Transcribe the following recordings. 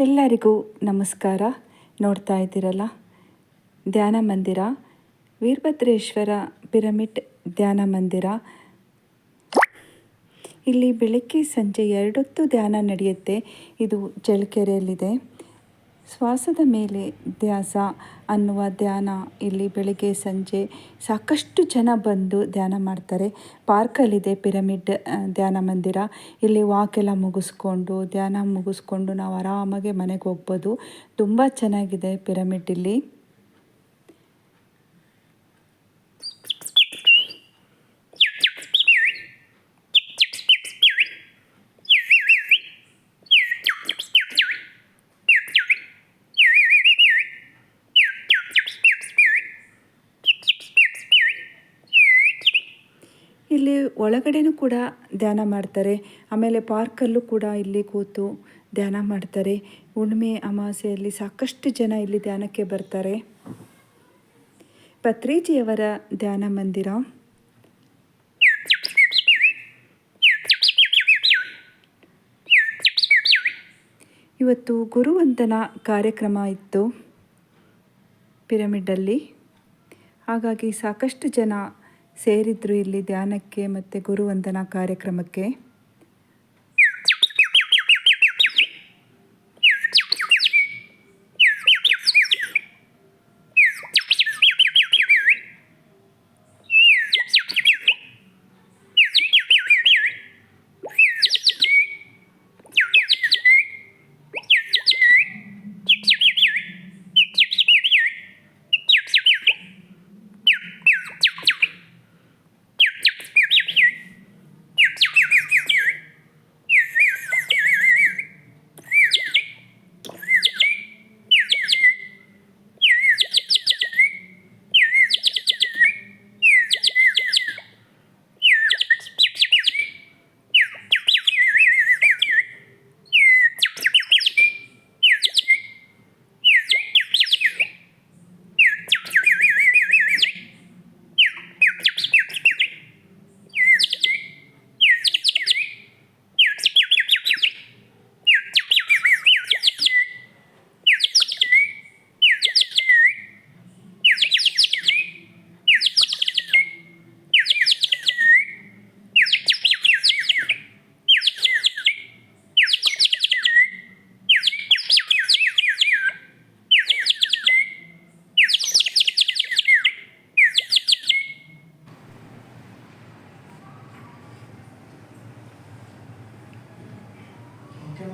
ಎಲ್ಲರಿಗೂ ನಮಸ್ಕಾರ. ನೋಡ್ತಾ ಇದ್ದೀರಲ್ಲ? ಧ್ಯಾನ ಮಂದಿರ, ವೀರಭದ್ರೇಶ್ವರ ಪಿರಮಿಡ್ ಧ್ಯಾನ ಮಂದಿರ. ಇಲ್ಲಿ ಬೆಳಗ್ಗೆ ಸಂಜೆ ಎರಡೊತ್ತು ಧ್ಯಾನ ನಡೆಯುತ್ತೆ. ಇದು ಜಲಕೆರೆಯಲ್ಲಿದೆ. ಶ್ವಾಸದ ಮೇಲೆ ಧ್ಯಾಸ ಅನ್ನುವ ಧ್ಯಾನ ಇಲ್ಲಿ ಬೆಳಿಗ್ಗೆ, ಸಂಜೆ ಸಾಕಷ್ಟು ಜನ ಬಂದು ಧ್ಯಾನ ಮಾಡ್ತಾರೆ. ಪಾರ್ಕಲ್ಲಿದೆ ಪಿರಮಿಡ್ ಧ್ಯಾನ ಮಂದಿರ. ಇಲ್ಲಿ ವಾಕ್ ಎಲ್ಲ ಮುಗಿಸ್ಕೊಂಡು, ಧ್ಯಾನ ಮುಗಿಸ್ಕೊಂಡು ನಾವು ಆರಾಮಾಗಿ ಮನೆಗೆ ಹೋಗ್ಬೋದು. ತುಂಬ ಚೆನ್ನಾಗಿದೆ ಪಿರಮಿಡ್ ಇಲ್ಲಿ. ಇಲ್ಲಿ ಒಳಗಡೆನೂ ಕೂಡ ಧ್ಯಾನ ಮಾಡ್ತಾರೆ. ಆಮೇಲೆ ಪಾರ್ಕಲ್ಲೂ ಕೂಡ ಇಲ್ಲಿ ಕೂತು ಧ್ಯಾನ ಮಾಡ್ತಾರೆ. ಹುಣ್ಣಿಮೆ ಅಮಾವಾಸ್ಯೆಯಲ್ಲಿ ಸಾಕಷ್ಟು ಜನ ಇಲ್ಲಿ ಧ್ಯಾನಕ್ಕೆ ಬರ್ತಾರೆ. ಪತ್ರೇಜಿಯವರ ಧ್ಯಾನ ಮಂದಿರ. ಇವತ್ತು ಗುರುವಂದನ ಕಾರ್ಯಕ್ರಮ ಇತ್ತು. ಪಿರಮಿಡಲ್ಲಿ. ಹಾಗಾಗಿ ಸಾಕಷ್ಟು ಜನ ಸೇರಿದ್ರು ಇಲ್ಲಿ ಧ್ಯಾನಕ್ಕೆ ಮತ್ತು ಗುರುವಂದನಾ ಕಾರ್ಯಕ್ರಮಕ್ಕೆ.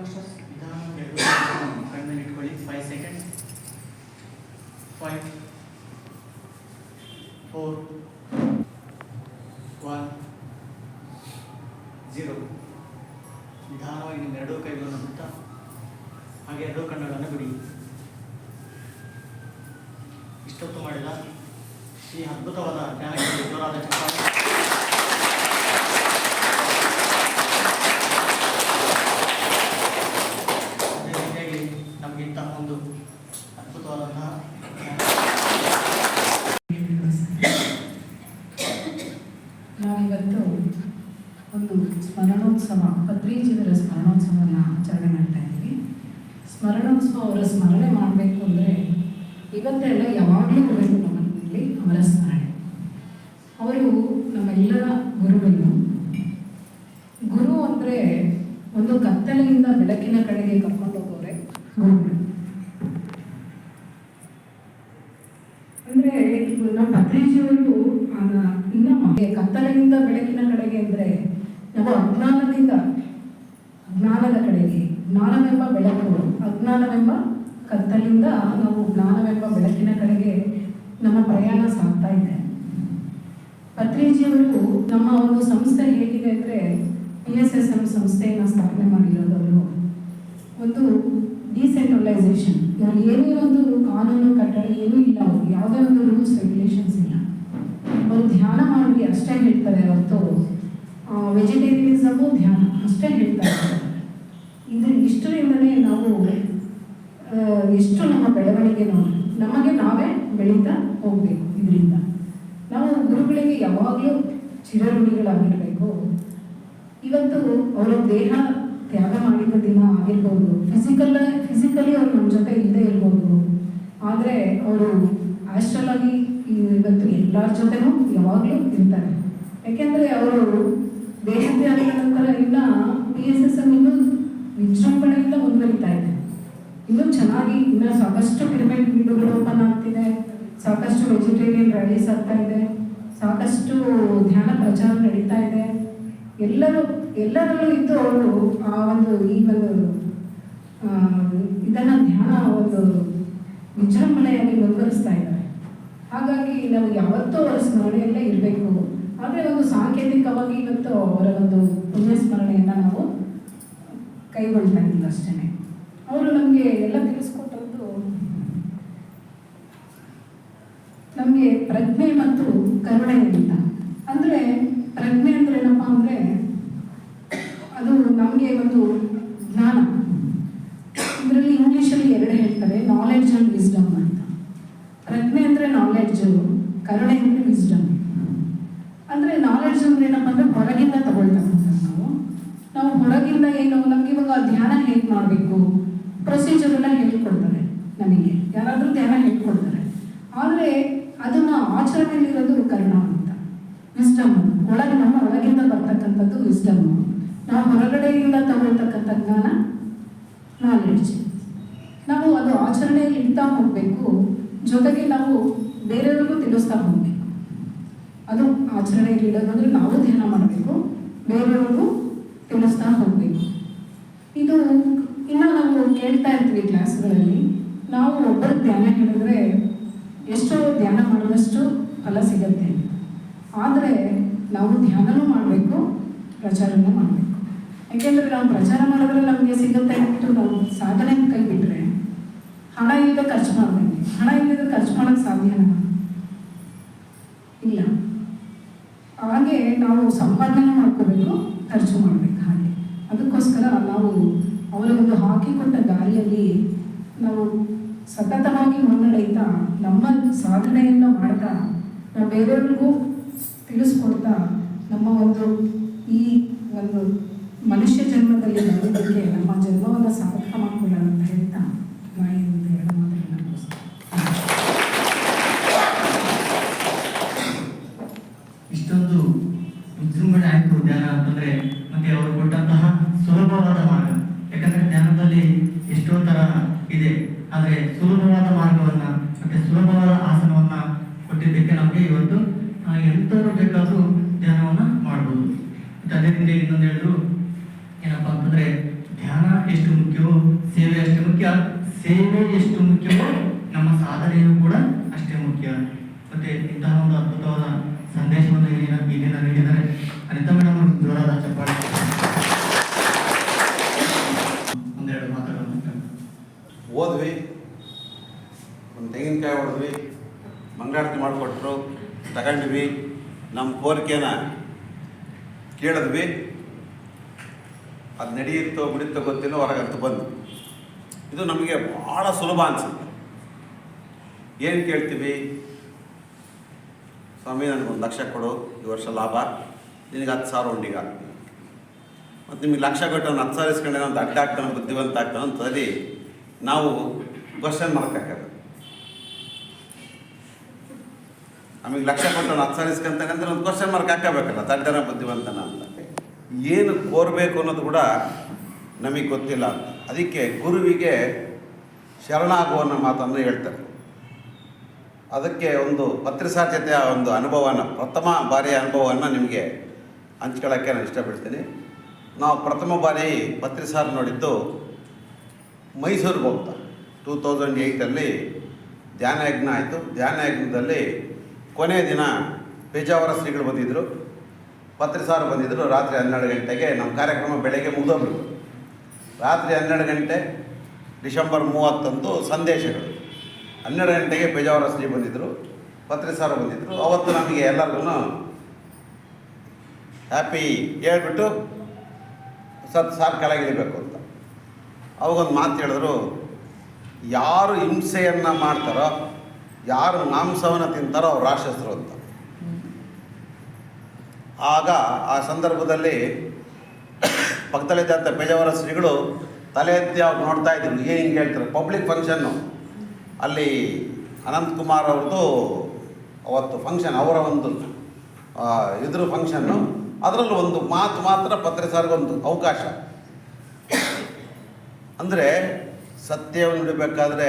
muchos ಸ್ಮರಣೋತ್ಸವ ಪತ್ರಿಜೀವರ ಸ್ಮರಣೋತ್ಸವನ ಆಚರಣೆ ಮಾಡ್ತಾ ಇದ್ದೀವಿ. ಸ್ಮರಣೋತ್ಸವ ಅವರ ಸ್ಮರಣೆ ಮಾಡಬೇಕು ಅಂದರೆ ಇವತ್ತೆಲ್ಲ ಯಾವಾಗಲೂ ಇರಬೇಕು ನಮ್ಮಲ್ಲಿ ಅವರ ಸ್ಮರಣೆ. ಅವರು ನಮ್ಮೆಲ್ಲರ ಗುರುಗಳು ಗುರು ಅಂದರೆ ಒಂದು ಕತ್ತಲೆಯಿಂದ ಬೆಳಕಿನ ಕಡೆಗೆ ಕರ್ಕೊಂಡು ಹೋಗೋರೆ ಗುರುಗಳು. ಅಂದರೆ ನಮ್ಮ ಪತ್ರಿಜಿಯವರು ಇನ್ನ ಕತ್ತಲೆಯಿಂದ ಬೆಳಕಿನ ಕಡೆಗೆ ಅಂದ್ರೆ ನಾವು ಅಜ್ಞಾನದಿಂದ ಜ್ಞಾನದ ಕಡೆಗೆ, ಜ್ಞಾನವೆಂಬ ಬೆಳಕು ಅಜ್ಞಾನವೆಂಬ ಕತ್ತಲಿಂದ ನಾವು ಜ್ಞಾನವೆಂಬ ಬೆಳಕಿನ ಕಡೆಗೆ ನಮ್ಮ ಪ್ರಯಾಣ ಸಾಗ್ತಾ ಇದೆ. ಪತ್ರಿಜಿಯವರು ನಮ್ಮ ಒಂದು ಸಂಸ್ಥೆ ಹೇಗಿದೆ ಅಂದರೆ ಪಿ ಎಸ್ ಎಸ್ ಎಂ ಸಂಸ್ಥೆಯನ್ನು ಸ್ಥಾಪನೆ ಮಾಡಿರೋದವರು ಒಂದು ಡಿಸೆಂಟ್ರಲೈಸೇಷನ್. ಇವಾಗ ಏನೇ ಒಂದು ಕಾನೂನು ಕಟ್ಟಡ ಏನೂ ಇಲ್ಲ ಅವ್ರಿಗೆ ಯಾವುದೇ ಒಂದು ರೂಲ್ಸ್ ರೆಗ್ಯುಲೇಷನ್ಸ್ ಇಲ್ಲ. ಅವರು ಧ್ಯಾನ ಮಾಡಿ ಅಷ್ಟೇ ಹೇಳ್ತಾರೆ ಹೊರತು. ವೆಜಿಟೇರಿಯನಿಸಮು ಧ್ಯಾನ, ಅಷ್ಟೇ ಹೇಳ್ತಾ ಇದ್ದಾರೆ. ಇದು ಇಷ್ಟರಿಂದಲೇ ನಾವು ಎಷ್ಟು ನಮ್ಮ ಬೆಳವಣಿಗೆ ನಾವು, ನಮಗೆ ನಾವೇ ಬೆಳೀತಾ ಹೋಗಬೇಕು ಇದರಿಂದ. ನಾವು ಗುರುಗಳಿಗೆ ಯಾವಾಗಲೂ ಚಿರಋಣಿಗಳಾಗಿರಬೇಕು. ಇವತ್ತು ಅವರ ದೇಹ ತ್ಯಾಗ ಮಾಡಿದ ದಿನ ಆಗಿರ್ಬೋದು. ಫಿಸಿಕಲ್ ಅವ್ರು ನಮ್ಮ ಜೊತೆ ಇಲ್ಲದೆ ಇರ್ಬೋದು. ಆದರೆ ಅವರು ಆಸ್ಟ್ರಲ್ ಆಗಿ ಇವತ್ತು ಎಲ್ಲರ ಜೊತೆನೂ ಯಾವಾಗಲೂ ಇರ್ತಾರೆ. ಯಾಕೆಂದರೆ ಅವರು ದೇಶತ್ಯಾಗದ ನಂತರ ಇಲ್ಲ. ಪಿ ಎಸ್ ಎಸ್ ಎಂ ಇನ್ನೂ ವಿಜೃಂಭಣೆಯಿಂದ ಮುಂದುವರಿತಾ ಇದೆ. ಇನ್ನೂ ಚೆನ್ನಾಗಿ ಇನ್ನು ಸಾಕಷ್ಟು ಪಿರಮಿಡ್ ವೀಡುಗಳು ಓಪನ್ ಆಗ್ತಿದೆ. ಸಾಕಷ್ಟು ವೆಜಿಟೇರಿಯನ್ ರ್ಯಾಲೀಸ್ ಆಗ್ತಾ ಇದೆ. ಸಾಕಷ್ಟು ಧ್ಯಾನ ಪ್ರಚಾರ ನಡೀತಾ ಇದೆ. ಎಲ್ಲರೂ, ಎಲ್ಲರಲ್ಲೂ ಇದ್ದು ಅವರು ಆ ಒಂದು, ಈ ಒಂದು ಇದನ್ನ ಧ್ಯಾನ ಒಂದು ವಿಜೃಂಭಣೆಯಾಗಿ ಮುಂದುವರಿಸ್ತಾ ಇದ್ದಾರೆ. ಹಾಗಾಗಿ ನಾವು ಯಾವತ್ತೂ ಅವರ ಸ್ಮರಣೆಯಲ್ಲೇ ಇರಬೇಕು. ಆದರೆ ಒಂದು ಸಾಂಕೇತಿಕವಾಗಿ ಇವತ್ತು ಅವರ ಒಂದು ಪುಣ್ಯಸ್ಮರಣೆಯನ್ನು ನಾವು ಕೈಗೊಳ್ತಾ ಇದ್ದೀವಿ ಅಷ್ಟೇ ಅವರು ನಮಗೆ ಎಲ್ಲ ತಿಳಿಸ್ಕೊಟ್ಟದ್ದು ನಮಗೆ ಪ್ರಜ್ಞೆ ಮತ್ತು ಕರುಣೆ ಅಂತ. ಅಂದರೆ ಪ್ರಜ್ಞೆ ಅಂದ್ರೆ ಏನಪ್ಪ ಅಂದರೆ ಅದು ನಮಗೆ ಒಂದು ಜ್ಞಾನ. ಇದರಲ್ಲಿ ಇಂಗ್ಲೀಷಲ್ಲಿ ಎರಡು ಹೇಳ್ತಾರೆ ನಾಲೆಡ್ಜ್ ಆ್ಯಂಡ್ ವಿಸ್ಡಮ್ ಅಂತ. ಪ್ರಜ್ಞೆ ಅಂದರೆ ನಾಲೆಡ್ಜು ಕರುಣೆ ಅಂದರೆ ನಾಲೆಡ್ಜ್ ಅಂದ್ರೆ ಏನಪ್ಪ ಅಂದರೆ ಹೊರಗಿಂದ ತಗೊಳ್ತಕ್ಕಂಥದ್ದು ನಾವು. ನಾವು ಹೊರಗಿಂದ ಏನು, ನಮ್ಗೆ ಇವಾಗ ಧ್ಯಾನ ಹೇಗೆ ಮಾಡಬೇಕು? ಪ್ರೊಸೀಜರ್ ಎಲ್ಲ ಹೇಳ್ಕೊಡ್ತಾರೆ ನಮಗೆ. ಯಾರಾದರೂ ಧ್ಯಾನ ಹೇಳ್ಕೊಡ್ತಾರೆ. ಆದರೆ ಅದನ್ನ ಆಚರಣೆಯಲ್ಲಿರೋದು ಕರುಣ ಅಂತ. ವಿಸ್ಡಮ್ ಒಳಗೆ ನಮ್ಮ ಒಳಗಿಂದ ಬರ್ತಕ್ಕಂಥದ್ದು ವಿಸ್ಡಮ್ ನಾವು ಹೊರಗಡೆಯಿಂದ ತಗೊಳ್ತಕ್ಕಂಥ ಜ್ಞಾನ ನಾಲೆಡ್ಜ್ ನಾವು ಅದು ಆಚರಣೆಯಲ್ಲಿ ಇಡ್ತಾ ಹೋಗಬೇಕು. ಜೊತೆಗೆ ನಾವು ಬೇರೆಯವ್ರಿಗೂ ತಿಳಿಸ್ತಾ ಹೋಗಬೇಕು. ಅದು ಆಚರಣೆಗೆ ಇಡೋದಾದ್ರೆ ನಾವು ಧ್ಯಾನ ಮಾಡಬೇಕು ಬೇರೆಯವ್ರಿಗೂ ತಿಳಿಸ್ತಾ ಹೋಗಬೇಕು. ಇದು ಇನ್ನು ನಾವು ಕೇಳ್ತಾ ಇರ್ತೀವಿ ಕ್ಲಾಸ್ಗಳಲ್ಲಿ, ನಾವು ಒಬ್ಬರು ಧ್ಯಾನ ಹೇಳಿದ್ರೆ ಎಷ್ಟೋ ಧ್ಯಾನ ಮಾಡುವಷ್ಟು ಫಲ ಸಿಗತ್ತೆ. ಆದರೆ ನಾವು ಧ್ಯಾನನೂ ಮಾಡಬೇಕು, ಪ್ರಚಾರನೂ ಮಾಡಬೇಕು. ಯಾಕೆಂದರೆ ನಾವು ಪ್ರಚಾರ ಮಾಡಿದ್ರೆ ನಮಗೆ ಸಿಗುತ್ತೆ ಅಂತ ನಾವು ಸಾಧನೆ ಕೈ ಬಿಟ್ಟರೆ ಹಣ ಇಲ್ಲದೆ ಖರ್ಚು ಮಾಡಬೇಕು. ಹಣ ಇಲ್ಲದೆ ಖರ್ಚು ಮಾಡೋಕ್ಕೆ ಸಾಧ್ಯನಾ ಇಲ್ಲ. ಹಾಗೆ ನಾವು ಸಂಪಾದನೆ ಮಾಡ್ಕೋಬೇಕು, ಖರ್ಚು ಮಾಡಬೇಕು ಹಾಗೆ. ಅದಕ್ಕೋಸ್ಕರ ನಾವು ಅವರ ಒಂದು ಹಾಕಿಕೊಟ್ಟ ದಾರಿಯಲ್ಲಿ ನಾವು ಸತತವಾಗಿ ಮುನ್ನಡೆಯುತ್ತಾ, ನಮ್ಮ ಸಾಧನೆಯನ್ನು ಮಾಡ್ತಾ, ನಾವು ಬೇರೆಯವ್ರಿಗೂ ತಿಳಿಸ್ಕೊಡ್ತಾ, ನಮ್ಮ ಒಂದು ಈ ಒಂದು ಮನುಷ್ಯ ಜನ್ಮದಲ್ಲಿ ಬರೋದಕ್ಕೆ ನಮ್ಮ ಜನ್ಮವನ್ನು ಸಾರ್ಥಕ ಮಾಡ್ಕೊಳ್ಳೋಣ ಅಂತ ಹೇಳ್ತಾ ನಾನು ಒಂದು ಎರಡು ಮಾತುಗಳನ್ನ ಮುಗಿಸ್ತೀನಿ. ಇಷ್ಟೊಂದು ವಿಜೃಂಭಣೆ ಆಯ್ತು ಧ್ಯಾನ ಅಂತಂದ್ರೆ ಮತ್ತೆ ಅವರು ಕೊಟ್ಟಂತಹ ಸುಲಭವಾದ ಮಾರ್ಗ. ಯಾಕಂದ್ರೆ ಧ್ಯಾನದಲ್ಲಿ ಎಷ್ಟೋ ತರ ಇದೆ. ಆದ್ರೆ ಸುಲಭವಾದ ಮಾರ್ಗವನ್ನ ಮತ್ತೆ ಸುಲಭವಾದ ಆಸನವನ್ನ ಕೊಟ್ಟಿದ್ದಕ್ಕೆ ನಮಗೆ ಇವತ್ತು ಎಂತರೂ ಬೇಕಾದರೂ ಧ್ಯಾನವನ್ನ ಮಾಡಬಹುದು ಮತ್ತೆ ಅದೇ ರೀತಿ ಇನ್ನೊಂದು ಹೇಳಿದ್ರು, ಏನಪ್ಪಾ ಅಂತಂದ್ರೆ ಧ್ಯಾನ ಎಷ್ಟು ಮುಖ್ಯವೋ, ಸೇವೆ ಅಷ್ಟೇ ಮುಖ್ಯ. ಸೇವೆ ಎಷ್ಟು ಮುಖ್ಯವೋ, ನಮ್ಮ ಸಾಧನೆಯೂ ಕೂಡ ಅಷ್ಟೇ ಮುಖ್ಯ. ಮತ್ತೆ ಇಂತಹ ಒಂದು ಅದ್ಭುತವಾದ ಸಂದೇಶವನ್ನು ಇಲ್ಲಿನ ಇಲ್ಲಿನ ನೀಡಿದ್ದಾರೆ. ಅನಿತಾ ಮೇಡಮ್ ಹೋದ್ವಿ ಒಂದು ತೆಂಗಿನಕಾಯಿ ಹೊಡೆದ್ವಿ, ಮಂಗಳಾರತಿ ಮಾಡಿಕೊಟ್ರು, ತಗೊಂಡ್ವಿ ನಮ್ಮ ಕೋರಿಕೆನ ಕೇಳಿದ್ವಿ. ಅದು ನಡೆಯುತ್ತೋ ಬಿಡುತ್ತೋ ಗೊತ್ತಿಲ್ಲ ಹೊರಗಂತೂ ಬಂದು ಇದು ನಮಗೆ ಭಾಳ ಸುಲಭ ಅನಿಸುತ್ತೆ. ಏನು ಕೇಳ್ತೀವಿ? ಸ್ವಾಮಿ, ನನಗೊಂದು ಲಕ್ಷ ಕೊಡು, ಈ ವರ್ಷ ಲಾಭ. ನಿನಗೆ ಹತ್ತು ಸಾವಿರ ಉಂಡಿಗೆ. ಮತ್ತು ನಿಮಗೆ ಲಕ್ಷ ಕೊಟ್ಟು ಅವ್ನು ಹತ್ತು ಸಾವಿರ ಇಸ್ಕೊಂಡೆ ಅವ್ನು ಅಡ್ಡ ಆಗ್ತಾನೆ, ಬುದ್ಧಿವಂತ ಆಗ್ತಾನೆ ಅಂತ ನಾವು ಕ್ವಶನ್ ಹಾಕೋದು. ನಮಗೆ ಲಕ್ಷ ಕೊಟ್ಟು ಅವ್ನು ಹತ್ತು ಸಾವಿರ ಇಸ್ಕೊಂತಾನಂದ್ರೆ ಒಂದು ಕ್ವಶನ್ ಮಾರ್ಕ್ ಹಾಕಬೇಕಲ್ಲ ದಡ್ಡನ ಬುದ್ಧಿವಂತನ ಅಂತ. ಏನು ಕೋರಬೇಕು ಅನ್ನೋದು ಕೂಡ ನಮಗೆ ಗೊತ್ತಿಲ್ಲ. ಅದಕ್ಕೆ ಗುರುವಿಗೆ ಶರಣಾಗುವ ಮಾತನ್ನು ಹೇಳ್ತಾರೆ. ಅದಕ್ಕೆ ಒಂದು ಪತ್ರಿಸಾಧ್ಯತೆಯ ಒಂದು ಅನುಭವನ, ಪ್ರಥಮ ಬಾರಿಯ ಅನುಭವವನ್ನು ನಿಮಗೆ ಹಂಚ್ಕೊಳ್ಳೋಕ್ಕೆ ನಾನು ಇಷ್ಟಪಡ್ತೀನಿ. ನಾವು ಪ್ರಥಮ ಬಾರಿ ಪತ್ರಿಸಾರ್ ನೋಡಿದ್ದು ಮೈಸೂರು ಹೋಗ್ತಾ. ಟೂ ತೌಸಂಡ್ ಏಯ್ಟಲ್ಲಿ ಧ್ಯಾನಯಜ್ಞ ಆಯಿತು. ಧ್ಯಾನ ಯಜ್ಞದಲ್ಲಿ ಕೊನೆಯ ದಿನ ಪೇಜಾವರ ಶ್ರೀಗಳು ಬಂದಿದ್ದರು ಪತ್ರಿಸಾರ್ ಬಂದಿದ್ದರು ರಾತ್ರಿ ಹನ್ನೆರಡು ಗಂಟೆಗೆ ನಮ್ಮ ಕಾರ್ಯಕ್ರಮ ಬೆಳಗ್ಗೆ ಮುಗಿದೋಗ್ಬೇಕು ರಾತ್ರಿ ಹನ್ನೆರಡು ಗಂಟೆ, ಡಿಸೆಂಬರ್ ಮೂವತ್ತಂದು ಸಂದೇಶಗಳು. ಹನ್ನೆರಡು ಗಂಟೆಗೆ ಪೇಜಾವರ ಶ್ರೀ ಬಂದಿದ್ದರು ಪತ್ರಿಸಾರ್ ಬಂದಿದ್ದರು ಅವತ್ತು ನಮಗೆ ಎಲ್ಲರಿಗೂ ಹ್ಯಾಪಿ ಹೇಳ್ಬಿಟ್ಟು ಸತ್ ಸಾರ್ ಕೆಳಗಿಳಿಬೇಕು ಅಂತ. ಅವಾಗೊಂದು ಮಾತು ಹೇಳಿದ್ರು, ಯಾರು ಹಿಂಸೆಯನ್ನು ಮಾಡ್ತಾರೋ, ಯಾರು ಮಾಂಸವನ್ನು ತಿಂತಾರೋ ಅವ್ರು ರಾಕ್ಷಸರು ಅಂತ. ಆಗ ಆ ಸಂದರ್ಭದಲ್ಲಿ ಪಕ್ಕದಲ್ಲಿದ್ದಂಥ ಪೇಜಾವರ ಶ್ರೀಗಳು ತಲೆ ಎತ್ತಿ ಅವ್ರು ನೋಡ್ತಾ ಇದ್ರು. ಏನು ಹಿಂಗೆ ಹೇಳ್ತಾರೆ? Public function. ಅಲ್ಲಿ ಅನಂತಕುಮಾರ್ ಅವ್ರದ್ದು ಅವತ್ತು ಫಂಕ್ಷನ್, ಅವರ ಒಂದು ಇದ್ರ ಫಂಕ್ಷನ್ನು ಅದರಲ್ಲೂ ಒಂದು ಮಾತು ಮಾತ್ರ ಪತ್ರಸಾರ್ಗೊಂದು ಅವಕಾಶ. ಅಂದರೆ ಸತ್ಯವನ್ನು ನುಡಿಬೇಕಾದ್ರೆ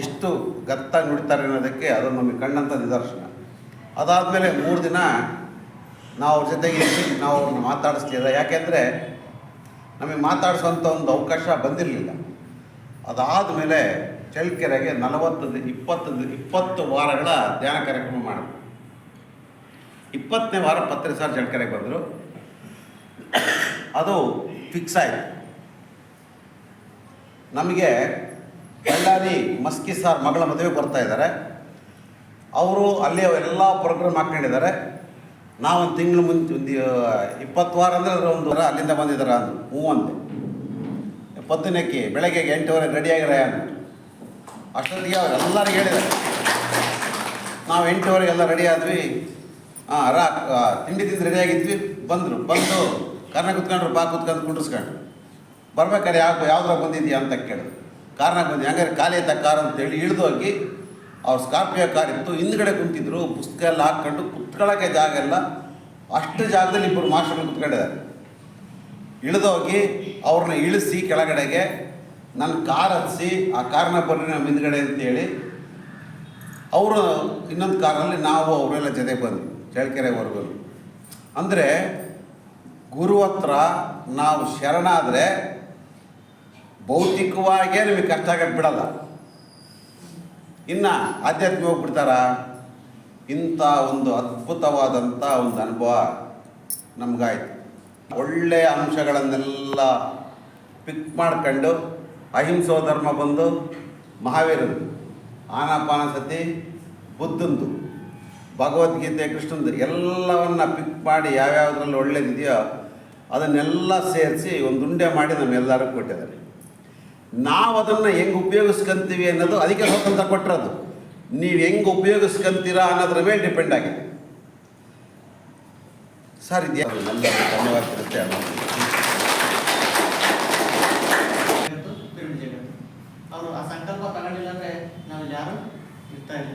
ಎಷ್ಟು ಗತ್ತ ನುಡಿತಾರೆ ಅನ್ನೋದಕ್ಕೆ ಅದು ನಮಗೆ ಕಣ್ಣಂಥ ನಿದರ್ಶನ. ಅದಾದಮೇಲೆ ಮೂರು ದಿನ ನಾವು ಅವ್ರ ಜೊತೆಗೆ ನಾವು ಅವ್ರನ್ನ ಮಾತಾಡಿಸ್ಲಿಲ್ಲ. ಯಾಕೆಂದರೆ ನಮಗೆ ಮಾತಾಡಿಸುವಂಥ ಒಂದು ಅವಕಾಶ ಬಂದಿರಲಿಲ್ಲ. ಅದಾದಮೇಲೆ ಚಳ್ಳಕೆರೆಗೆ ನಲವತ್ತು ಇಪ್ಪತ್ತು ಇಪ್ಪತ್ತು ವಾರಗಳ ಧ್ಯಾನ ಕಾರ್ಯಕ್ರಮ ಮಾಡಿದ್ರು. ಇಪ್ಪತ್ತನೇ ವಾರ ಪತ್ರೆ ಸಾರ್ ಜಡ್ಕರೆಗೆ ಬಂದರು. ಅದು ಫಿಕ್ಸ್ ಆಯಿತು. ನಮಗೆ ಬಳ್ಳಾರಿ ಮಸ್ಕಿ ಸಾರ್ ಮಗಳ ಮದುವೆ ಬರ್ತಾ ಇದ್ದಾರೆ. ಅವರು ಅಲ್ಲಿ ಎಲ್ಲ ಪ್ರೋಗ್ರಾಮ್ ಹಾಕ್ಕೊಂಡಿದ್ದಾರೆ. ನಾವೊಂದು ತಿಂಗಳು ಮುಂಚೆ ಒಂದು ಇಪ್ಪತ್ತು ವಾರ ಅಂದರೆ ಅದರ ಒಂದು ವಾರ ಅಲ್ಲಿಂದ ಬಂದಿದ್ದಾರೆ ಅಂದು. ಹ್ಞೂ ಪೊದ್ದುನಕ್ಕಿ ಬೆಳಗ್ಗೆ ಎಂಟುವರೆಗೆ ರೆಡಿಯಾಗಿರ ಅಷ್ಟೊತ್ತಿಗೆ ಅವ್ರು ಎಲ್ಲರಿಗೂ ಹೇಳಿದ್ದಾರೆ. ನಾವು ಎಂಟುವರೆಗೆಲ್ಲ ರೆಡಿ ಆದ್ವಿ. ಹಾಂ ರಾ ತಿಂಡಿ ತಿಂದು ರೆಡಿಯಾಗಿದ್ವಿ ಬಂದರು. ಬಂದು ಕಾರ್ನ ಕುತ್ಕೊಂಡ್ರು, ಬಾ ಕುತ್ಕೊಂಡು ಕುಂಡ್ರಿಸ್ಕೊಂಡ್ರು. ಬರ್ಬೇಕಾದ್ರೆ ಯಾವ, ಯಾವ್ದ್ರಾಗ ಬಂದಿದ್ಯಾ ಅಂತ ಕೇಳಿದ್ರು. ಕಾರ್ನಾಗ ಬಂದು ಹಂಗಾರೆ ಖಾಲಿ ಆಯ್ತಾ ಕಾರ್ ಅಂತೇಳಿ ಇಳಿದು ಹೋಗಿ ಅವ್ರು ಸ್ಕಾರ್ಪಿಯೋ ಕಾರ್ ಇತ್ತು. ಹಿಂದ್ಗಡೆ ಕುಂತಿದ್ರು, ಪುಸ್ತಕ ಎಲ್ಲ ಹಾಕ್ಕೊಂಡು ಕುತ್ಕೊಳ್ಳೋಕೆ ಜಾಗ ಇಲ್ಲ. ಅಷ್ಟು ಜಾಗದಲ್ಲಿ ಇಬ್ಬರು ಮಾಸ್ಟರ್ಗಳು ಕುತ್ಕೊಂಡಿದ್ದಾರೆ. ಇಳಿದೋಗಿ ಅವ್ರನ್ನ ಇಳಿಸಿ ಕೆಳಗಡೆಗೆ ನನ್ನ ಕಾರ್ ಹತ್ತಿಸಿ ಆ ಕಾರ್ನ ಬರ್ರಿ ನಮ್ಮ ಹಿಂದ್ಗಡೆ ಅಂತೇಳಿ, ಅವರು ಇನ್ನೊಂದು ಕಾರಲ್ಲಿ ನಾವು ಅವರೆಲ್ಲ ಜೊತೆಗೆ ಬಂದ್ವಿ. ಚಳ್ಳಕೆರೆವರೆಗೂ ಅಂದರೆ ಗುರು ಹತ್ರ ನಾವು ಶರಣಾದರೆ ಭೌತಿಕವಾಗೇ ನಿಮಗೆ ಕಷ್ಟ ಆಗಕ್ಕೆ ಬಿಡಲ್ಲ. ಇನ್ನು ಆಧ್ಯಾತ್ಮಿಕ ಹೋಗ್ಬಿಡ್ತಾರ? ಇಂಥ ಒಂದು ಅದ್ಭುತವಾದಂಥ ಒಂದು ಅನುಭವ ನಮಗಾಯಿತು. ಒಳ್ಳೆಯ ಅಂಶಗಳನ್ನೆಲ್ಲ ಪಿಕ್ ಮಾಡ್ಕೊಂಡು ಅಹಿಂಸೋ ಧರ್ಮ ಬಂದು ಮಹಾವೀರಂದು ಆನಾಪಾನಸತಿ ಬುದ್ಧಂದು. ಭಗವದ್ಗೀತೆ, ಕೃಷ್ಣಂದು ಎಲ್ಲವನ್ನು ಪಿಕ್ ಮಾಡಿ ಯಾವ್ಯಾವುದ್ರಲ್ಲಿ ಒಳ್ಳೇದಿದೆಯೋ ಅದನ್ನೆಲ್ಲ ಸೇರಿಸಿ ಒಂದು ಉಂಡೆ ಮಾಡಿ ನಮ್ಮೆಲ್ಲರಿಗೂ ಕೊಟ್ಟಿದ್ದಾರೆ. ನಾವು ಅದನ್ನು ಹೆಂಗೆ ಉಪಯೋಗಿಸ್ಕೊಂತೀವಿ ಅನ್ನೋದು ಅದಕ್ಕೆ ಸ್ವತಂತ್ರ ಕೊಟ್ಟಿರೋದು ನೀವು ಹೆಂಗೆ ಉಪಯೋಗಿಸ್ಕೊಂತೀರಾ ಅನ್ನೋದ್ರ ಮೇಲೆ ಡಿಪೆಂಡ್ ಆಗಿದೆ. ಸರ್, ಇದೆಯಾ? ಧನ್ಯವಾದ ಇರುತ್ತೆ ಜಗತ್ತು, ಪಿರಮಿಡ್ ಜಗತ್ತು ಅವರು ಆ ಸಂಕಲ್ಪ ತಗೊಂಡಿಲ್ಲ ಅಂದ್ರೆ ನಾವು ಯಾರು ಇರ್ತಾ ಇಲ್ಲ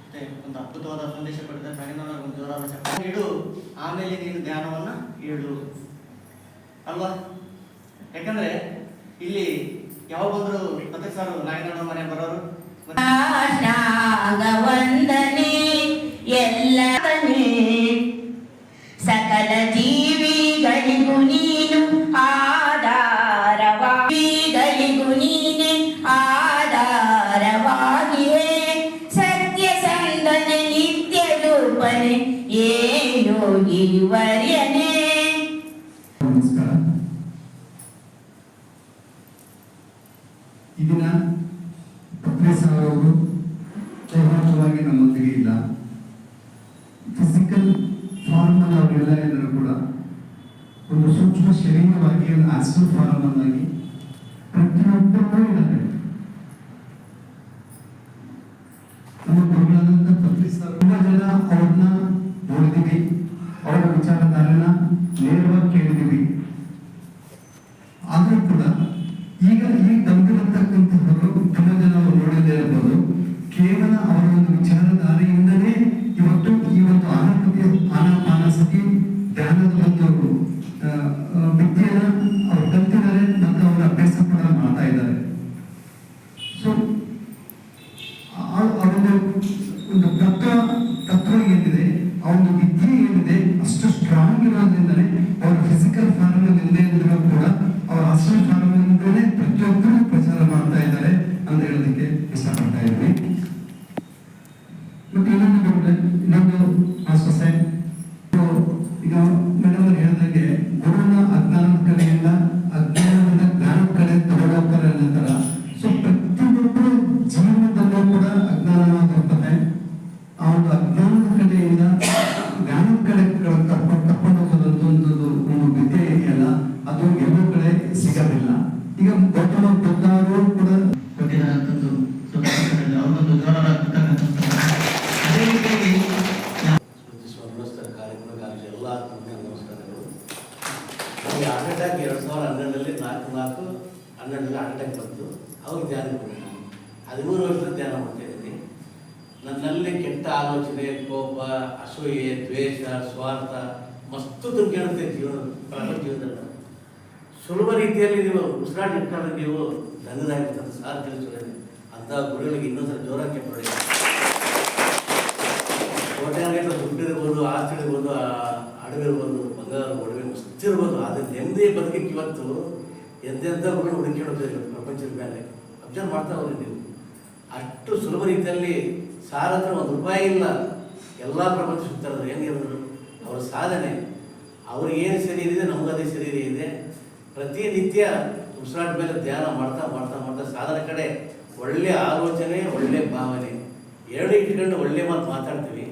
ಮತ್ತೆ ಒಂದು ಅದ್ಭುತವಾದ ಸಂದೇಶ ಕೊಟ್ಟಿದ್ದಾರೆ ಒಂದು ಜೋರಾದ ಇಡು, ಆಮೇಲೆ ನೀನು ಧ್ಯಾನವನ್ನ ಇಡು. ಅಲ್ವಾ? ಯಾಕಂದ್ರೆ ಇಲ್ಲಿ ಯಾವ ಬಂದ್ರು ಮತ್ತೆ ಸರ್ ನಾಗೇಂದ್ರ ಮನೆ ಬರೋರು? ನಾಗವಂದನೆ ಆಸ್ಟ್ರಲ್ ಫಾರ್ಮ್ ಅನ್ನಾಗಿ ಪ್ರತಿಯೊಬ್ಬರೂ ಇದ್ದಾರೆ ನಮ್ಮ ಗುರುಗಳನ್ನ ಪ್ರೊಫೆಸರ್ ತುಂಬಾ ಜನ ಅವ್ರನ್ನ ನೋಡಿದೀವಿ ಅವರ ವಿಚಾರಧಾರೆನ ನೇರವಾಗಿ ಕೇಳಿದೀವಿ ಆದರೂ ಕೂಡ ಈಗ ಈಗ ಬಂದಿರತಕ್ಕಂಥವರು ತುಂಬ ಜನ ಅವರು ನೋಡದೇ ಇರ್ಬೋದು. ಕೇವಲ ಅವರ ಒಂದು ವಿಚಾರಧಾರೆಯಿಂದಲೇ ಇವತ್ತು ಈ ಒಂದು ಆನಪತಿ ಆನಾಪಾನಸತಿ ಧ್ಯಾನದ ಒಂದು ಆ, ಹೇಳೋದಕ್ಕೆ ಅಟ್ಯಾಕ್ ಬಂತು. ಅವಾಗ ಧ್ಯಾನ ಬಂದೆ ನಾನು. ಹದಿಮೂರು ವರ್ಷದ ಧ್ಯಾನ ಮಾಡ್ತಾ ಇದ್ದೀನಿ. ನನ್ನಲ್ಲಿ ಕೆಟ್ಟ ಆಲೋಚನೆ, ಕೋಪ, ಅಸೂಯೆ, ದ್ವೇಷ, ಸ್ವಾರ್ಥ ಮಸ್ತು ದುರ್ಗಣತೆ ಜೀವನ ಪ್ರಾಣ ಜೀವನದಲ್ಲಿ. ಸುಲಭ ರೀತಿಯಲ್ಲಿ ನೀವು ಉಸಿರಾಟ ಇಟ್ಕೊಂಡ್ರೆ ನೀವು ಧನ್ಯರಾಗಿರ್ತದೆ ಸಾರ್ ತಿಳಿಸಿದ್ರೆ ಅಂತ ಗುರುಗಳಿಗೆ ಇನ್ನೊಂದ್ಸಲ ಜೋರಾಗಿ ಪಡೆಯ ಕೋಟ್ಯಾಗಟ್ಟಲೆ ದುಡ್ಡು ಇರ್ಬೋದು, ಆಸ್ತಿ ಇರ್ಬೋದು ಅಡವಿರ್ಬೋದು, ಬಂಗಾರ, ಒಡವೆ ಮಸ್ತಿರ್ಬೋದು ಆದರೆ ನೆಮ್ಮದಿ ಬದುಕಕ್ಕೆ ಇವತ್ತು ಎಂತೆಂಥ ಗುರುಗಳು ಹುಡುಕಿಡೋದು ಪ್ರಪಂಚದ ಮೇಲೆ. ಅಬ್ಸರ್ವ್ ಮಾಡ್ತಾ ಹೋಗ್ರಿ ನೀವು ಅಷ್ಟು ಸುಲಭ ರೀತಿಯಲ್ಲಿ ಸಾರ ಹತ್ರ ಒಂದು ರೂಪಾಯಿ ಇಲ್ಲ. ಎಲ್ಲ ಪ್ರಪಂಚ ಸುತ್ತಾರೆ ಏನಿರೋದು ಅವರ ಸಾಧನೆ. ಅವ್ರಿಗೇನು ಶರೀರ ಇದೆ ನಮಗದೇ ಶರೀರ ಇದೆ ಪ್ರತಿನಿತ್ಯ ಉಸಿರಾಟ ಮೇಲೆ ಧ್ಯಾನ ಮಾಡ್ತಾ ಮಾಡ್ತಾ ಮಾಡ್ತಾ ಸಾಧನೆ ಕಡೆ ಒಳ್ಳೆ ಆಲೋಚನೆ, ಒಳ್ಳೆ ಭಾವನೆ. ಎರಡು ಇಟ್ಕೊಂಡು ಒಳ್ಳೆ ಮಾತು ಮಾತಾಡ್ತೀವಿ.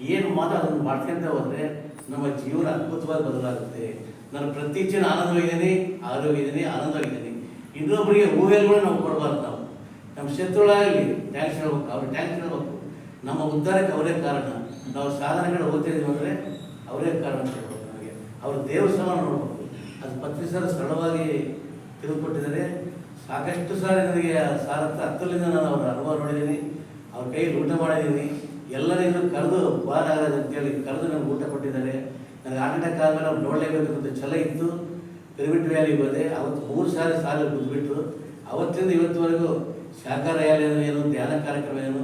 ಏನು ಮಾತು ಅದನ್ನು ಮಾಡ್ಕೊಂತ ಹೋದರೆ ನಮ್ಮ ಜೀವನ ಅದ್ಭುತವಾಗಿ ಬದಲಾಗುತ್ತೆ. ನಾನು ಪ್ರತಿಕ್ಷಣ ಆನಂದವಾಗಿದ್ದೀನಿ ಆರೋಗ್ಯದೀನಿ ಆನಂದವಾಗಿದ್ದೀನಿ. ಇನ್ನೊಬ್ಬರಿಗೆ ಹೂವೆಲ್ಗಳು ನಾವು ಕೊಡಬಾರ್ದು ನಾವು. ನಮ್ಮ ಶತ್ರುಗಳಾಗಲಿ ಟ್ಯಾಂಕ್ಸ್ ಹೇಳ್ಬೇಕು ಅವ್ರು ಟ್ಯಾಂಕ್ಸ್ ಹೇಳ್ಬೇಕು. ನಮ್ಮ ಉದ್ಧಾರಕ್ಕೆ ಅವರೇ ಕಾರಣ. ನಾವು ಸಾಧನೆಗಳು ಓದ್ತಾ ಇದೀವಿ ಅಂದರೆ ಅವರೇ ಕಾರಣ ಅಂತ ಹೇಳ್ಬೇಕು ನಮಗೆ. ಅವ್ರ ದೇವಸ್ಥಾನ ನೋಡ್ಬೇಕು. ಅದು ಪತ್ರಿಸರ ಸರಳವಾಗಿ ತಿಳಿದುಕೊಟ್ಟಿದ್ದಾರೆ. ಸಾಕಷ್ಟು ಸಾರಿ ನನಗೆ ಸಾರ ಹತ್ತಲಿಂದ ನಾನು ಅವ್ರ ಅನುಭವ ನೋಡಿದ್ದೀನಿ. ಅವ್ರ ಕೈಯಲ್ಲಿ ಊಟ ಮಾಡಿದ್ದೀನಿ. ಎಲ್ಲರಿಗೂ ಕರೆದು ಬಾರ ಅಂತೇಳಿ ಕರೆದು ನನಗೆ ಊಟ ಕೊಟ್ಟಿದ್ದಾರೆ. ನನಗೆ ಆಟ ಕಾಲದಲ್ಲಿ ಅವ್ರು ಅಂತ ಛಲ ಇತ್ತು. ಪಿರಮಿಡ್ ವ್ಯಾಲಿಗೆ ಹೋದೆ. ಅವತ್ತು ಮೂರು ಸಾರಿ ಸಾಲ ಬಿದ್ದುಬಿಟ್ರು ಅವತ್ತಿಂದ ಇವತ್ತುವರೆಗೂ ಶಾಖಾಹಾರ ಏನು, ಧ್ಯಾನ ಕಾರ್ಯಕ್ರಮ ಏನು,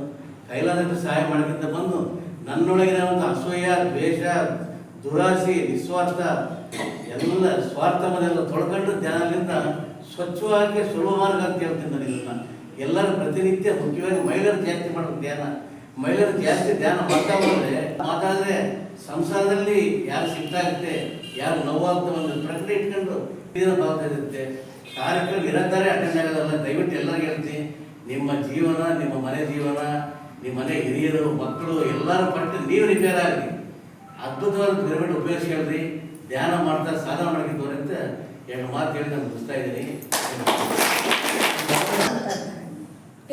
ಕೈಲಾದಕ್ಕೆ ಸಹಾಯ ಮಾಡೋಕ್ಕಿಂತ ಬಂದು ನನ್ನೊಳಗಿನ ಒಂದು ಅಸೂಯ, ದ್ವೇಷ, ದುರಾಸೆ, ನಿಸ್ವಾರ್ಥ, ಎಲ್ಲ ಸ್ವಾರ್ಥ ಮನೆಯೆಲ್ಲ ತೊಳ್ಕೊಂಡು ಧ್ಯಾನದಿಂದ ಸ್ವಚ್ಛವಾಗಿ ಸುಲಭ ಮಾರ್ಗ ಅಂತ ಹೇಳ್ತೀನಿ ನಾನು ಎಲ್ಲರೂ ಪ್ರತಿನಿತ್ಯ ಮುಖ್ಯವಾಗಿ ಮಹಿಳೆಯರು ಜಾಸ್ತಿ ಮಾಡೋದು ಧ್ಯಾನ. ಮಹಿಳೆಯರು ಜಾಸ್ತಿ ಧ್ಯಾನ ಮಾಡ್ತಾ ಹೋದ್ರೆ ಮಾತಾದ್ರೆ ಸಂಸಾರದಲ್ಲಿ ಯಾರು ಸಿಗ್ತಾ ಇರುತ್ತೆ, ಯಾರು ನೋವಾಗ್ತಾ ಒಂದು ಪ್ರಕಟಣೆ ಇಟ್ಕೊಂಡು ತೀರ ಭಾವನೆ ಇರುತ್ತೆ. ಕಾರ್ಯಕ್ರಮ ಇರತ್ತಾರೆ ಅಟೆಂಡ್ ಆಗೋದಲ್ಲ, ದಯವಿಟ್ಟು ಎಲ್ಲರಿಗೂ ಹೇಳ್ತೀನಿ ನಿಮ್ಮ ಜೀವನ, ನಿಮ್ಮ ಮನೆ ಜೀವನ, ನಿಮ್ಮ ಮನೆ ಹಿರಿಯರು, ಮಕ್ಕಳು, ಎಲ್ಲರೂ ಪಟ್ಟು ನೀವು ರಿಪೇರ್ ಆಗಲಿ. ಅದ್ಭುತವಾದ ಪಿರಮಿಡ್ ಉಪಯೋಗಿಸ್ಕೊಳ್ರಿ ಧ್ಯಾನ ಮಾಡ್ತಾ ಸಾಧನೆ ಮಾಡಿದ್ದವ್ರೆ ಅಂತ ಎರಡು ಮಾತು ಹೇಳಿ ನಾನು ಮುಗಿಸ್ತಾ ಇದ್ದೀನಿ.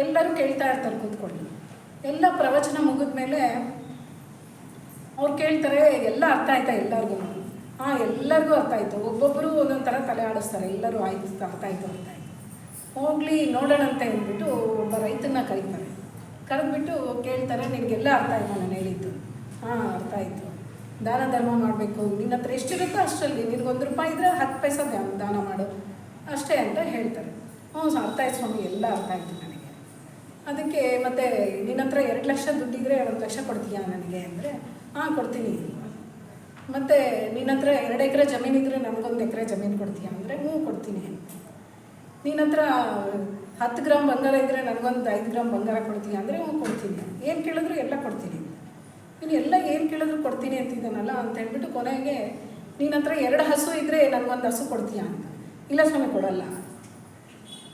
ಎಲ್ಲರೂ ಕೇಳ್ತಾ ಇರ್ತಾರೆ ಕೂತ್ಕೊಂಡು ಎಲ್ಲ ಪ್ರವಚನ ಮುಗಿದ ಮೇಲೆ ಅವ್ರು ಕೇಳ್ತಾರೆ, ಎಲ್ಲ ಅರ್ಥ ಆಯ್ತಾ ಎಲ್ಲರಿಗೂ? ಹಾಂ, ಎಲ್ಲರಿಗೂ ಅರ್ಥ ಆಯಿತು. ಒಬ್ಬೊಬ್ಬರು ಒಂದೊಂದು ಥರ ತಲೆ ಆಡಿಸ್ತಾರೆ. ಎಲ್ಲರೂ ಆಯ್ತು ಅರ್ಥ ಆಯಿತು ಅರ್ಥ ಆಯಿತು. ಹೋಗ್ಲಿ ಅಂತ ಹೇಳ್ಬಿಟ್ಟು ಒಬ್ಬ ರೈತನ ಕರೀತಾರೆ. ಕರೆದ್ಬಿಟ್ಟು ಕೇಳ್ತಾರೆ, ನಿನಗೆಲ್ಲ ಅರ್ಥ ಆಯ್ತು ನಾನು ಹೇಳಿದ್ದು. ಹಾಂ, ಅರ್ಥ ಆಯಿತು. ದಾನ ಧರ್ಮ ಮಾಡಬೇಕು. ನಿನ್ನ ಹತ್ರ ಎಷ್ಟಿರುತ್ತೋ ಅಷ್ಟರಲ್ಲಿ. ನಿನಗೊಂದು ರೂಪಾಯಿ ಇದ್ದರೆ ಹತ್ತು ಪೈಸೆ ದಾನ ಮಾಡು. ಅಷ್ಟೇ ಅಂತ ಹೇಳ್ತಾರೆ. ಹ್ಞೂ ಅರ್ಥ ಆಯ್ತು ಸ್ವಾಮಿ, ಎಲ್ಲ ಅರ್ಥ ಆಯಿತು ನನಗೆ. ಅದಕ್ಕೆ ಮತ್ತೆ ನಿನ್ನ ಹತ್ರ ಎರಡು ಲಕ್ಷ ದುಡ್ಡಿದ್ರೆ ಒಂದು ಲಕ್ಷ ಕೊಡ್ತೀಯಾ ನನಗೆ ಅಂದರೆ, ಹಾಂ, ಕೊಡ್ತೀನಿ. ಮತ್ತು ನಿನ್ನ ಹತ್ರ ಎರಡು ಎಕರೆ ಜಮೀನಿದ್ರೆ ನನಗೊಂದು ಎಕರೆ ಜಮೀನು ಕೊಡ್ತೀಯಾ ಅಂದರೆ ಹ್ಞೂ ಕೊಡ್ತೀನಿ. ನಿನ್ನ ಹತ್ರ ಹತ್ತು ಗ್ರಾಮ್ ಬಂಗಾರ ಇದ್ದರೆ ನನಗೊಂದು ಐದು ಗ್ರಾಮ್ ಬಂಗಾರ ಕೊಡ್ತೀಯಾ ಅಂದರೆ ಹ್ಞೂ ಕೊಡ್ತೀನಿ. ಏನು ಕೇಳಿದ್ರು ಎಲ್ಲ ಕೊಡ್ತೀನಿ. ನೀನು ಎಲ್ಲ ಏನು ಕೇಳಿದ್ರು ಕೊಡ್ತೀನಿ ಅಂತಿದ್ದಾನಲ್ಲ ಅಂತ ಹೇಳ್ಬಿಟ್ಟು ಕೊನೆಗೆ, ನಿನ್ನ ಹತ್ರ ಎರಡು ಹಸು ಇದ್ದರೆ ನನಗೊಂದು ಹಸು ಕೊಡ್ತೀಯಾ? ಅಂತ ಇಲ್ಲ ಸ್ವಾಮಿ, ಕೊಡಲ್ಲ.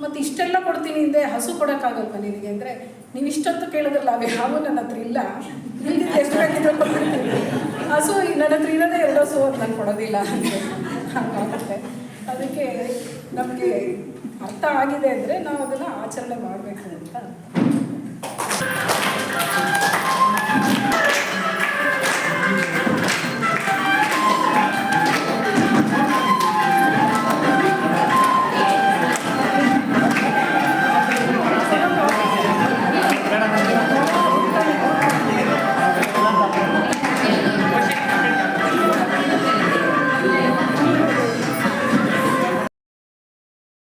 ಮತ್ತು ಇಷ್ಟೆಲ್ಲ ಕೊಡ್ತೀನಿ ಅಂದ್ರೆ ಹಸು ಕೊಡೋಕ್ಕಾಗಲ್ವ ನಿನಗೆ ಅಂದರೆ ನೀವು ಇಷ್ಟೊತ್ತು ಕೇಳಿದ್ರಲ್ಲ ಅವು ಯಾವ ನನ್ನ ಹತ್ರ ಇಲ್ಲ. ಎಷ್ಟು ಬೇಕಿದ್ರು ಕೊಡ್ತೀನಿ. ಹಸು ನನ್ನ ಹತ್ರ ಇರೋದೆ ಎಲ್ಲ ಹಸು ಅದು ನಾನು ಕೊಡೋದಿಲ್ಲ ಅಂತ ಹಾಗಾಗುತ್ತೆ ಅದಕ್ಕೆ ನಮಗೆ ಅರ್ಥ ಆಗಿದೆ ಅಂದರೆ ನಾವು ಅದನ್ನು ಆಚರಣೆ ಮಾಡಬೇಕು ಅಂತ